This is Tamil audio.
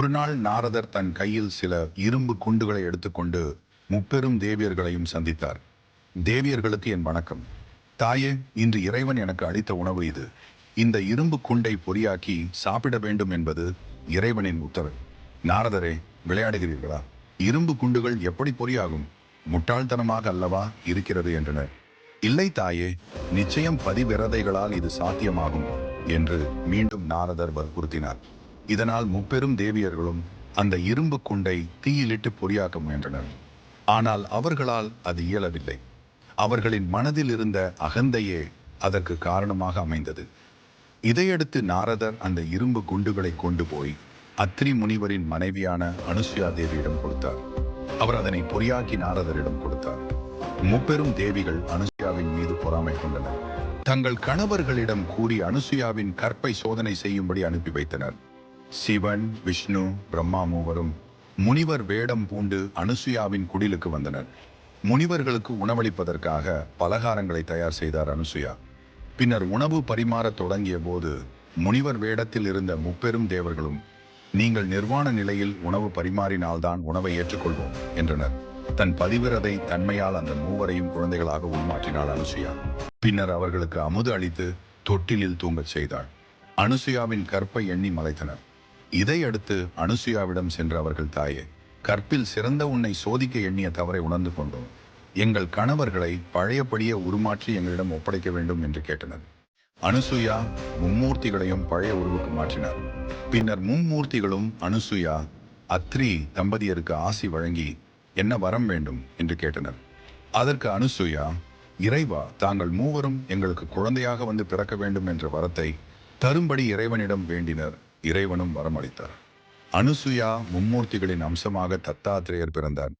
ஒரு நாள் நாரதர் தன் கையில் சில இரும்பு குண்டுகளை எடுத்துக்கொண்டு முப்பெரும் தேவியர்களையும் சந்தித்தார். தேவியர்களுக்கு என் வணக்கம். தாயே இன்று இறைவன் எனக்கு அளித்த உணவு இது. இந்த இரும்பு குண்டை பொறியாக்கி சாப்பிட வேண்டும் என்பது இறைவனின் உத்தரவு. நாரதரே விளையாடுகிறீர்களா? இரும்பு குண்டுகள் எப்படி பொறியாகும்? முட்டாள்தனமாக அல்லவா இருக்கிறது என்றனர். இல்லை தாயே நிச்சயம் பதிவிரதைகளால் இது சாத்தியமாகும் என்று மீண்டும் நாரதர் வற்புறுத்தினார். இதனால் முப்பெரும் தேவியர்களும் அந்த இரும்பு குண்டை தீயிலிட்டு பொறியாக்க முயன்றனர். ஆனால் அவர்களால் அது இயலவில்லை. அவர்களின் மனதில் இருந்த அகந்தையே அதற்கு காரணமாக அமைந்தது. இதையடுத்து நாரதர் அந்த இரும்பு குண்டுகளை கொண்டு போய் அத்ரி முனிவரின் மனைவியான அனுசுயா தேவியிடம் கொடுத்தார். அவர் அதனை பொறியாக்கி நாரதரிடம் கொடுத்தார். முப்பெரும் தேவிகள் அனுசுயாவின் மீது பொறாமை கொண்டனர். தங்கள் கணவர்களிடம் கூறி அனுசுயாவின் கற்பை சோதனை செய்யும்படி அனுப்பி வைத்தனர். சிவன் விஷ்ணு பிரம்மா மூவரும் முனிவர் வேடம் பூண்டு அனுசுயாவின் குடிலுக்கு வந்தனர். முனிவர்களுக்கு உணவளிப்பதற்காக பலகாரங்களை தயார் செய்தார் அனுசுயா. பின்னர் உணவு பரிமாறத் தொடங்கிய போது முனிவர் வேடத்தில் இருந்த முப்பெரும் தேவர்களும் நீங்கள் நிர்வாண நிலையில் உணவு பரிமாறினால்தான் உணவை ஏற்றுக்கொள்வோம் என்றனர். தன் பதிவிரதை தன்மையால் அந்த மூவரையும் குழந்தைகளாக உள்மாற்றினாள் அனுசுயா. பின்னர் அவர்களுக்கு அமுது அளித்து தொட்டிலில் தூங்கச் செய்தாள். அனுசுயாவின் கற்பை எண்ணி மலைத்தனர். இதையடுத்து அனுசுயாவிடம் சென்ற அவர்கள் தாயே கற்பில் சிறந்த உன்னை சோதிக்க எண்ணிய தவறை உணர்ந்து கொண்டோம். எங்கள் கணவர்களை பழையபடியே உருமாற்றி எங்களிடம் ஒப்படைக்க வேண்டும் என்று கேட்டனர். அனுசுயா மும்மூர்த்திகளையும் பழைய உருவுக்கு மாற்றினார். பின்னர் மும்மூர்த்திகளும் அனுசுயா அத்ரி தம்பதியருக்கு ஆசி வழங்கி என்ன வரம் வேண்டும்? என்று கேட்டனர். அதற்கு அனுசுயா இறைவா தாங்கள் மூவரும் எங்களுக்கு குழந்தையாக வந்து பிறக்க வேண்டும் என்ற வரத்தை தரும்படி இறைவனிடம் வேண்டினர். இறைவனும் வரமளித்தார். அனுசுயா மும்மூர்த்திகளின் அம்சமாக தத்தாத்திரேயர் பிறந்தார்.